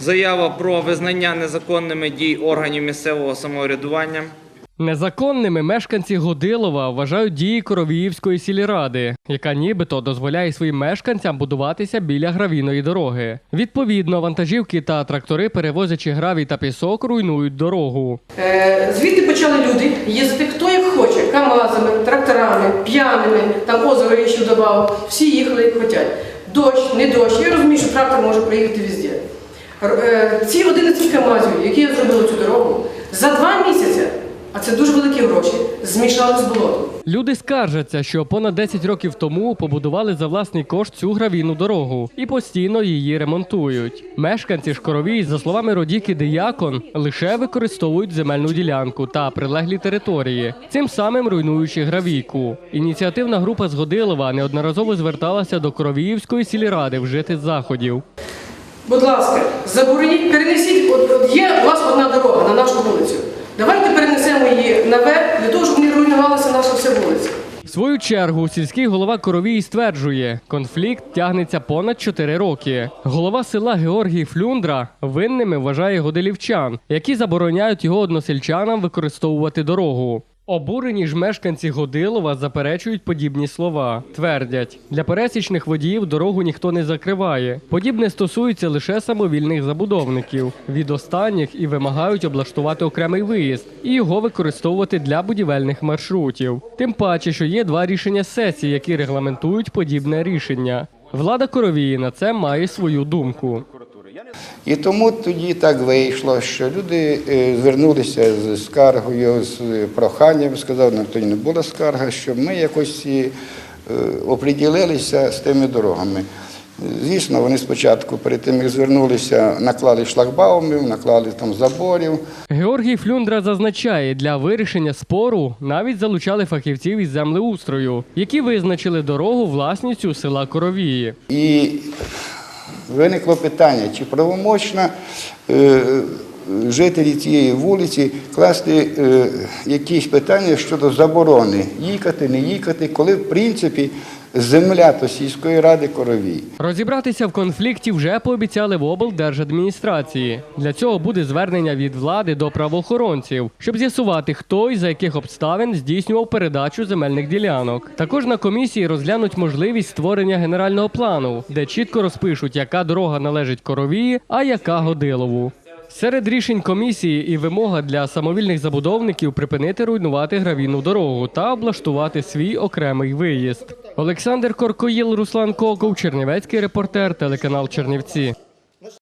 Заява про визнання незаконними дій органів місцевого самоврядування. Незаконними мешканці Годилова вважають дії Коровіївської сільради, яка нібито дозволяє своїм мешканцям будуватися біля гравійної дороги. Відповідно, вантажівки та трактори, перевозячи гравій та пісок, руйнують дорогу. Е, Звідти почали люди їздити хто як хоче, камазами, тракторами, п'яними, там озеро я ще додавав, всі їхали як хочуть. Дощ, не дощ. Я розумію, що трактор може приїхати везде. Е, Ці 11 камазів, які я зробила цю дорогу, за два місяці, а це дуже великі гроші, змішали з болотом. Люди скаржаться, що понад 10 років тому побудували за власний кошт цю гравійну дорогу і постійно її ремонтують. Мешканці ж Коровій, за словами Родіки Диякон, лише використовують земельну ділянку та прилеглі території, цим самим руйнуючи гравійку. Ініціативна група з Годилова неодноразово зверталася до Коровіївської сільради вжити заходів. Будь ласка, забороніть, перенесіть, от, от є у вас одна дорога на нашу вулицю. Давайте перенесемо її наверх для того, щоб не руйнувалася наша вся вулиця. В свою чергу сільський голова Коровії стверджує, конфлікт тягнеться понад 4 роки. Голова села Георгій Флюндра винними вважає годилівчан, які забороняють його односельчанам використовувати дорогу. Обурені ж мешканці Годилова заперечують подібні слова. Твердять, для пересічних водіїв дорогу ніхто не закриває. Подібне стосується лише самовільних забудовників. Від останніх і вимагають облаштувати окремий виїзд і його використовувати для будівельних маршрутів. Тим паче, що є два рішення сесії, які регламентують подібне рішення. Влада Коровії на це має свою думку. І тому тоді так вийшло, що люди е, звернулися з скаргою, з проханням, сказав, на тоді не була скарга, щоб ми якось е, оприділилися з тими дорогами. Звісно, вони спочатку, перед тим як звернулися, наклали шлагбаумів, наклали там заборів. Георгій Флюндра зазначає, для вирішення спору навіть залучали фахівців із землеустрою, які визначили дорогу власністю села Коровії. І виникло питання, чи правомочно е, жителі цієї вулиці класти е, якісь питання щодо заборони їкати, не їкати, коли в принципі земля то сільської ради коровій. Розібратися в конфлікті вже пообіцяли в облдержадміністрації. Для цього буде звернення від влади до правоохоронців, щоб з'ясувати, хто і за яких обставин здійснював передачу земельних ділянок. Також на комісії розглянуть можливість створення генерального плану, де чітко розпишуть, яка дорога належить коровії, а яка годилову. Серед рішень комісії і вимога для самовільних забудовників припинити руйнувати гравійну дорогу та облаштувати свій окремий виїзд. Олександр Коркоїл, Руслан Коков, Чернівецький репортер, телеканал Чернівці.